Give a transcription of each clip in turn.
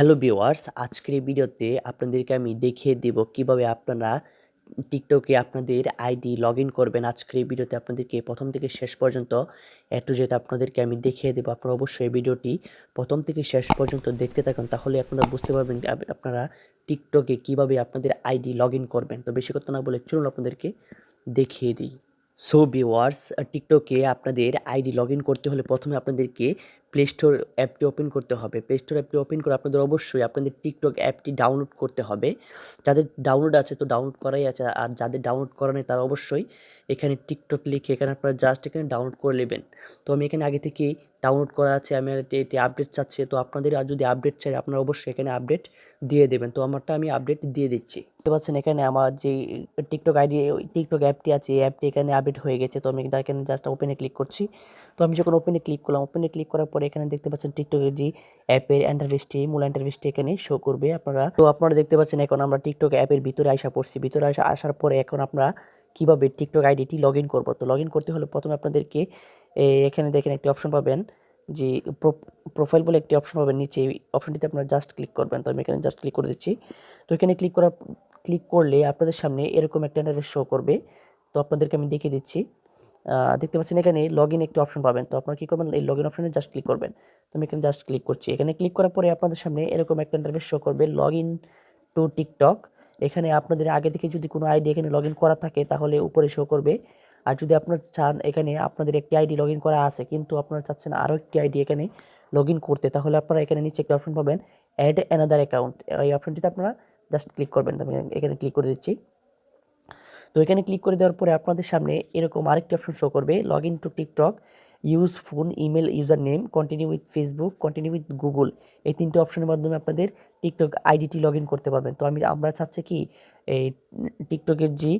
Hello viewers আজকের এই ভিডিওতে আপনাদেরকে আমি দেখিয়ে দেব কীভাবে আপনারা টিকটকে আপনাদের আইডি লগ ইন করবেন। আজকের এই ভিডিওতে আপনাদেরকে প্রথম থেকে শেষ পর্যন্ত একটু যেতে আপনাদেরকে আমি দেখিয়ে দেবো। আপনারা অবশ্যই এই ভিডিওটি প্রথম থেকে শেষ পর্যন্ত দেখতে থাকুন, তাহলে আপনারা বুঝতে পারবেন আপনারা টিকটকে কীভাবে আপনাদের আইডি লগ ইন করবেন। তো বেশি কথা না বলে চলুন আপনাদেরকে দেখিয়ে দিই। সো ভিওয়ার্স টিকটকে আপনাদের আইডি লগ করতে হলে প্রথমে আপনাদেরকে প্লে স্টোর অ্যাপটি ওপেন করতে হবে। প্লে স্টোর অ্যাপটি ওপেন করে আপনাদের অবশ্যই আপনাদের টিকটক অ্যাপটি ডাউনলোড করতে হবে। যাদের ডাউনলোড আছে তো ডাউনলোড করাই আছে, আর যাদের ডাউনলোড করা নেই তারা অবশ্যই এখানে টিকটক লিখে এখানে আপনারা জাস্ট এখানে ডাউনলোড করে নেবেন। তো আমি এখানে আগে থেকেই ডাউনলোড করা আছে, আমি এটি আপডেট চাচ্ছি, তো আপনাদের আর যদি আপডেট চাই আপনারা অবশ্যই এখানে আপডেট দিয়ে দেবেন। তো আমারটা আমি আপডেট দিয়ে দিচ্ছি। দেখতে পাচ্ছেন এখানে আমার যে টিকটক আইডি টিকটক অ্যাপটি আছে, এই অ্যাপটি এখানে আপডেট হয়ে গেছে। তো আমি এখানে জাস্ট ওপেনে ক্লিক করছি। তো আমি যখন ওপেনে ক্লিক করলাম ওপেনে ক্লিক করার পরে এখানে দেখতে পাচ্ছেন টিকটকের যে অ্যাপের ইন্টারফেসটি মূল ইন্টারফেসটি এখানে শো করবে আপনারা। তো আপনারা দেখতে পাচ্ছেন এখন আমরা টিকটক অ্যাপের ভিতরে আসা পড়ছি। ভিতরে আসা আসার পরে এখন আমরা কীভাবে টিকটক আইডিটি লগ ইন করব? তো লগ ইন করতে হলে প্রথমে আপনাদেরকে এখানে দেখেন একটি অপশন পাবেন, যে প্রোফাইল বলে একটি অপশন পাবেন। নিচে এই অপশনটিতে আপনারা জাস্ট ক্লিক করবেন। তো আমি এখানে জাস্ট ক্লিক করে দিচ্ছি। তো এখানে ক্লিক করার ক্লিক করলে আপনাদের সামনে এরকম একটা ইন্টারফেস শো করবে। তো আপনাদেরকে আমি দেখিয়ে দিচ্ছি। দেখতে পাচ্ছেন এখানে লগ ইন একটি অপশন পাবেন। তো আপনারা কী করবেন? এই লগ ইন অপশনে জাস্ট ক্লিক করবেন। তো আমি এখানে জাস্ট ক্লিক করছি। এখানে ক্লিক করার পরে আপনাদের সামনে এরকম একটা ইন্টারফেস শো করবে লগ ইন টু টিকটক এখানে আপনাদের আগে থেকে যদি কোনো আইডি এখানে লগ ইন করা থাকে, তাহলে উপরে শো করবে। আর যদি আপনারা চান এখানে আপনাদের একটি আইডি লগ করা আছে, কিন্তু আপনারা চাচ্ছেন আরও একটি আইডি এখানে লগ করতে, তাহলে আপনারা এখানে নিচে একটা অপশন পাবেন অ্যাড অ্যানাদার অ্যাকাউন্ট এই অপশনটিতে আপনারা জাস্ট ক্লিক করবেন। আমি এখানে ক্লিক করে দিচ্ছি। তো এখানে ক্লিক করে দেওয়ার পরে আপনাদের সামনে এরকম আরেকটি অপশন শো করবে log in to TikTok use phone email user name continue with Facebook continue with Google এই তিনটে অপশনের মাধ্যমে আপনাদের টিকটক আইডিটি লগ ইন করতে পারবেন। তো আমি আমরা চাচ্ছি কি, এই টিকটকের যে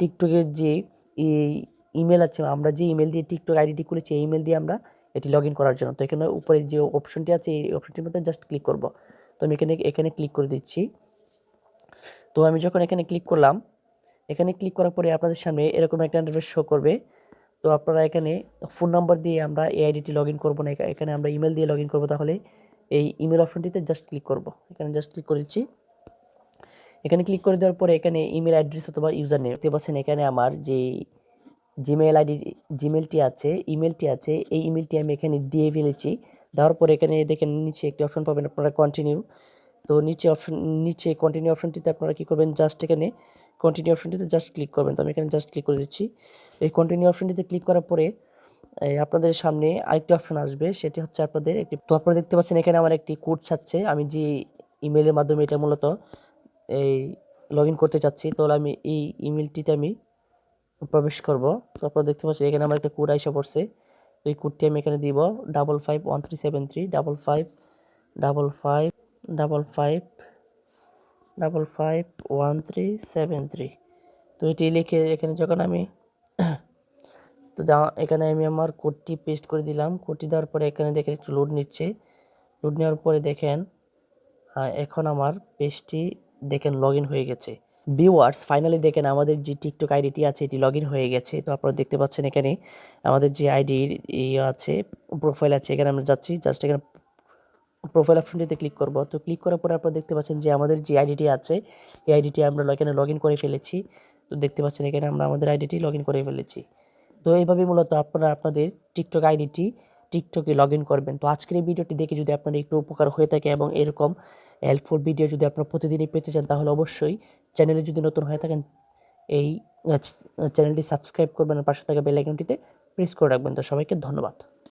টিকটকের যে ইমেল আছে, আমরা যে ইমেল দিয়ে টিকটক আইডিটি খুলেছি, এই ইমেল দিয়ে আমরা এটি লগ করার জন্য। তো এখানে উপরে যে অপশনটি আছে, এই অপশনটির মধ্যে জাস্ট ক্লিক করব। তো আমি এখানে এখানে ক্লিক করে দিচ্ছি। তো আমি যখন এখানে ক্লিক করলাম এখানে ক্লিক করার পরে আপনাদের সামনে এরকম একটা ইন্টারফেস শো করবে। তো আপনারা এখানে ফোন নাম্বার দিয়ে আমরা এই আইডিটি লগ ইন করব না, এখানে আমরা ইমেল দিয়ে লগ ইন করব তাহলে এই ইমেল অপশনটিতে জাস্ট ক্লিক করব। এখানে জাস্ট ক্লিক করে দিচ্ছি। এখানে ক্লিক করে দেওয়ার পরে এখানে ইমেল অ্যাড্রেস অথবা ইউজার নেম দেখতে পাচ্ছেন এখানে আমার যে জিমেল আইডি জিমেলটি আছে ইমেলটি আছে, এই ইমেলটি আমি এখানে দিয়ে ফেলেছি। দেওয়ার পরে এখানে দেখেন নিচে একটি অপশন পাবেন আপনারা কন্টিনিউ তো নিচে অপশন নিচে কন্টিনিউ অপশনটিতে আপনারা কী করবেন? জাস্ট এখানে কন্টিনিউ অপশনটিতে জাস্ট ক্লিক করবেন। তো আমি এখানে জাস্ট ক্লিক করে দিচ্ছি। এই কন্টিনিউ অপশনটিতে ক্লিক করার পরে আপনাদের সামনে আরেকটি অপশন আসবে। সেটি হচ্ছে আপনাদের একটি, তো আপনারা দেখতে পাচ্ছেন এখানে আমার একটি কোড ছাড়ছে। আমি যে ইমেলের মাধ্যমে এটা মূলত, এই লগ করতে চাচ্ছি তাহলে আমি এই ইমেলটিতে আমি প্রবেশ করব। তো আপনারা দেখতে পাচ্ছেন এখানে আমার একটা কোড আইসা পড়ছে। তো এই কোডটি আমি এখানে দিব। Double five one three seven three double five double five double five double five one three seven three. তো এটি লিখে এখানে যখন আমি তো এখানে আমি আমার কোডটি পেস্ট করে দিলাম। কোডটি দেওয়ার পরে এখানে দেখেন একটু লোড নিচ্ছে। লোড নেওয়ার পরে দেখেন এখন আমার পেজটি দেখেন লগ হয়ে গেছে। ভিউয়ার্স ফাইনালি দেখেন আমাদের যে টিকটক আইডিটি আছে, এটি লগ হয়ে গেছে। তো আপনারা দেখতে পাচ্ছেন এখানে আমাদের যে আইডির ইয়ে আছে প্রোফাইল আছে, এখানে আমরা যাচ্ছি। জাস্ট এখানে প্রোফাইল অপশনটিতে ক্লিক করব। তো ক্লিক করার পরে আপনারা দেখতে পাচ্ছেন যে আমাদের যে আইডিটি আছে, এই আইডিটি আমরা এখানে লগ করে ফেলেছি। তো দেখতে পাচ্ছেন এখানে আমরা আমাদের আইডিটি লগ করে ফেলেছি। তো এইভাবে মূলত আপনারা আপনাদের টিকটক আইডিটি টিকটকে লগ করবেন। তো আজকের এই ভিডিওটি দেখে যদি আপনার একটু উপকার হয়ে থাকে এবং এরকম হেল্পফুল ভিডিও যদি আপনারা প্রতিদিনই পেতে চান, তাহলে অবশ্যই চ্যানেলে যদি নতুন হয়ে থাকেন, এই চ্যানেলটি সাবস্ক্রাইব করবেন আর পাশে থাকা বেল আইকনটিতে প্রেস করে রাখবেন। তো সবাইকে ধন্যবাদ।